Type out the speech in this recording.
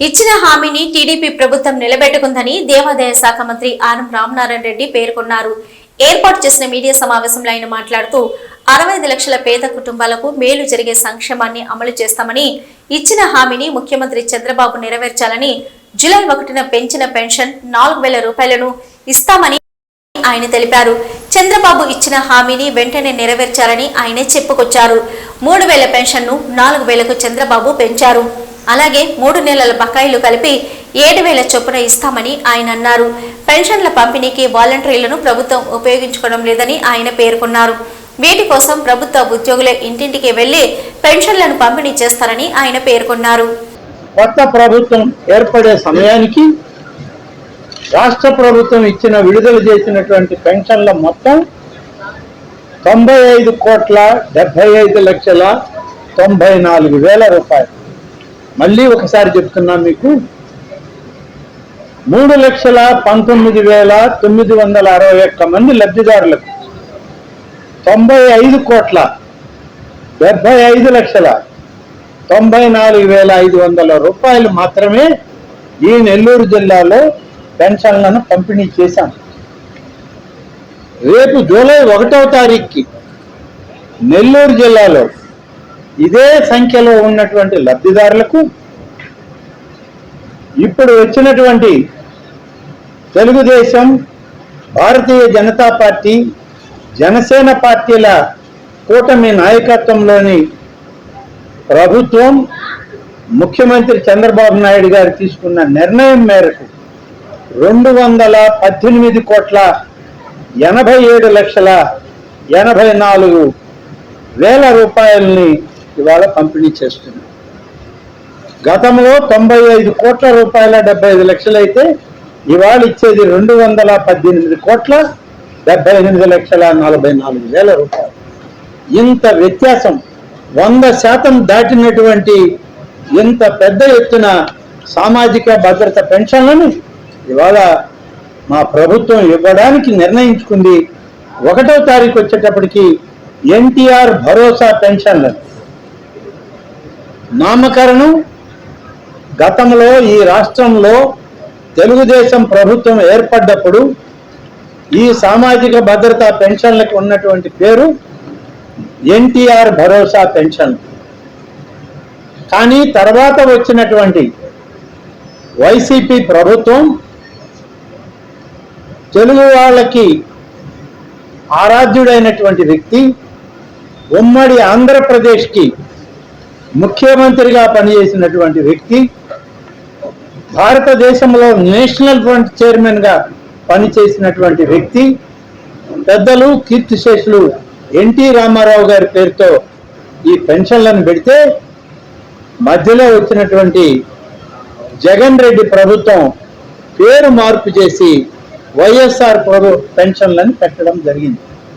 ఇచ్చిన హామీని టీడీపీ ప్రభుత్వం నిలబెట్టుకుందని దేవాదాయ శాఖ మంత్రి ఆనం రామనారాయణ రెడ్డి పేర్కొన్నారు. ఏర్పాటు చేసిన మీడియా సమావేశంలో ఆయన మాట్లాడుతూ అరవై లక్షల పేద కుటుంబాలకు మేలు జరిగే సంక్షేమాన్ని అమలు చేస్తామని ఇచ్చిన హామీని ముఖ్యమంత్రి చంద్రబాబు నెరవేర్చాలని జూలై ఒకటిన పెంచిన పెన్షన్ నాలుగు వేల రూపాయలను ఇస్తామని ఆయన తెలిపారు. చంద్రబాబు ఇచ్చిన హామీని వెంటనే నెరవేర్చాలని ఆయన చెప్పుకొచ్చారు. మూడు వేల పెన్షన్ను నాలుగు వేలకు చంద్రబాబు పెంచారు. అలాగే మూడు నెలల బకాయిలు కలిపి ఏడు వేల చొప్పున ఇస్తామని ఆయన అన్నారు. పెన్షన్ల పంపిణీకి వాలంటీర్లను ప్రభుత్వం ఉపయోగించుకోవడం లేదని ఆయన పేర్కొన్నారు. వీటి కోసం ప్రభుత్వ ఉద్యోగులే ఇంటింటికి వెళ్ళి పెన్షన్లను పంపిణీ చేస్తారని ఆయన పేర్కొన్నారు. కొత్త ప్రభుత్వం ఏర్పడే సమయానికి రాష్ట్ర ప్రభుత్వం ఇచ్చిన విడుదల చేసినటువంటి పెన్షన్ల మొత్తం తొంభై ఐదు కోట్ల డెబ్బై ఐదు లక్షల తొంభై నాలుగు వేల రూపాయలు. మళ్ళీ ఒకసారి చెప్తున్నా మీకు. మూడు లక్షల పంతొమ్మిది వేల తొమ్మిది వందల అరవై ఒక్క మంది లబ్ధిదారులకు తొంభై ఐదు కోట్ల డెబ్బై ఐదు లక్షల తొంభై నాలుగు వేల ఐదు వందల రూపాయలు మాత్రమే ఈ నెల్లూరు జిల్లాలో పెన్షన్లను పంపిణీ చేశాం. రేపు జూలై ఒకటవ తారీఖుకి నెల్లూరు జిల్లాలో ఇదే సంఖ్యలో ఉన్నటువంటి లబ్ధిదారులకు ఇప్పుడు వచ్చినటువంటి తెలుగుదేశం భారతీయ జనతా పార్టీ జనసేన పార్టీల కూటమి నాయకత్వంలోని ప్రభుత్వం ముఖ్యమంత్రి చంద్రబాబు నాయుడు గారు తీసుకున్న నిర్ణయం మేరకు రెండు వందల పద్దెనిమిది కోట్ల ఎనభై ఏడు లక్షల ఎనభై నాలుగు వేల రూపాయలని ఇవాళ పంపిణీ చేస్తున్నాం. గతంలో తొంభై ఐదు కోట్ల రూపాయల డెబ్బై ఐదు లక్షలైతే ఇవాళ ఇచ్చేది రెండు వందల పద్దెనిమిది కోట్ల డెబ్బై ఎనిమిది లక్షల నలభై నాలుగు వేల రూపాయలు. ఇంత వ్యత్యాసం వంద శాతం దాటినటువంటి ఇంత పెద్ద ఎత్తున సామాజిక భద్రత పెన్షన్లను ఇవాళ మా ప్రభుత్వం ఇవ్వడానికి నిర్ణయించుకుంది. ఒకటో తారీఖు వచ్చేటప్పటికి ఎన్టీఆర్ భరోసా పెన్షన్లను. నామకరణం గతంలో ఈ రాష్ట్రంలో తెలుగుదేశం ప్రభుత్వం ఏర్పడ్డప్పుడు ఈ సామాజిక భద్రతా పెన్షన్లకు ఉన్నటువంటి పేరు ఎన్టీఆర్ భరోసా పెన్షన్. కానీ తర్వాత వచ్చినటువంటి వైసీపీ ప్రభుత్వం తెలుగు వాళ్ళకి ఆరాధ్యుడైనటువంటి వ్యక్తి ఉమ్మడి ఆంధ్రప్రదేశ్కి ముఖ్యమంత్రిగా పనిచేసినటువంటి వ్యక్తి భారతదేశంలో నేషనల్ ఫ్రంట్ చైర్మన్గా పనిచేసినటువంటి వ్యక్తి పెద్దలు కీర్తిశేషులు ఎన్టీ రామారావు గారి పేరుతో ఈ పెన్షన్లను పెడితే మధ్యలో వచ్చినటువంటి జగన్ రెడ్డి ప్రభుత్వం పేరు మార్పు చేసి వైఎస్ఆర్ ప్రభు పెన్షన్లను పెట్టడం జరిగింది.